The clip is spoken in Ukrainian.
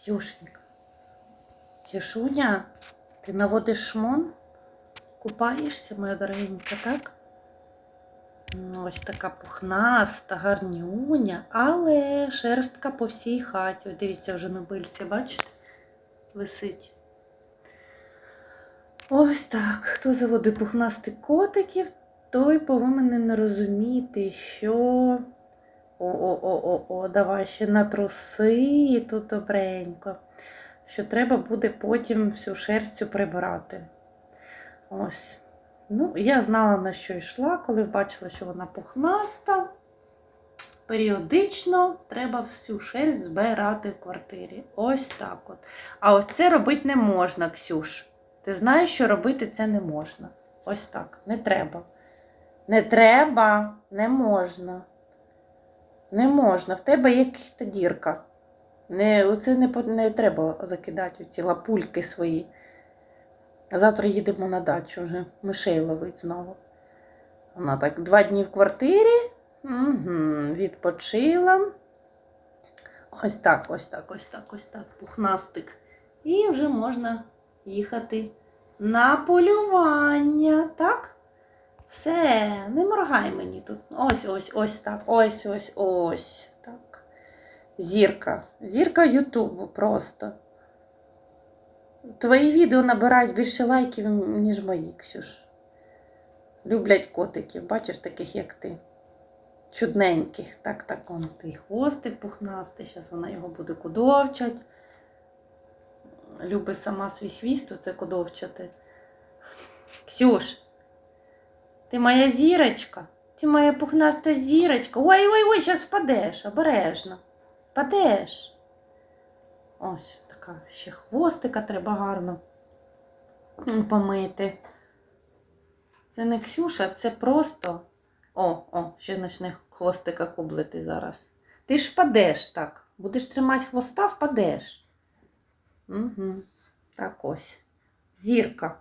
Ксюшенька. Ксюшуня, ти наводиш шмон? Купаєшся, моя дорогенька, так? Ну, Ось така пухнаста, гарнюня, але шерстка по всій хаті. От дивіться, вже на бильці, бачите? Висить. Ось так. Хто заводить пухнастих котиків, той повинен не розуміти, що. О-о-о-о, давай ще на труси і тут добренько. Що треба буде потім всю шерсть прибирати. Ось. Ну, я знала, на що йшла, коли бачила, що вона пухнаста. Періодично треба всю шерсть збирати в квартирі. Ось так от. А ось це робити не можна, Ксюш. Ти знаєш, що робити це не можна. Ось так. Не треба. Не треба, не можна. Не можна. В тебе є якась дірка. Не, оце не, не треба закидати ці лапульки свої. А завтра їдемо на дачу вже. Мишей ловить знову. Вона так два дні в квартирі. Угу, відпочила. Ось так, ось так, ось так, ось так. Пухнастик. І вже можна їхати на полювання. Так? Все, не моргай мені тут. Ось, ось, ось так. Ось, ось, ось. Так. Зірка. Зірка Ютубу просто. Твої відео набирають більше лайків, ніж мої, Ксюш. Люблять котиків, бачиш, таких, як ти. Чудненьких. Так, так, он той хвостик пухнастий. Зараз вона його буде кудовчать. Любить сама свій хвіст, оце кудовчати. Ксюш, ти моя зірочка. Ти моя пухнаста зірочка. Ой, ой, ой, зараз впадеш, обережно. Впадеш. Ось така ще хвостика треба гарно помити. Це не Ксюша, це просто. О, о, ще почне хвостика кублити зараз. Ти ж впадеш так. Будеш тримати хвоста, впадеш. Угу. Так ось. Зірка.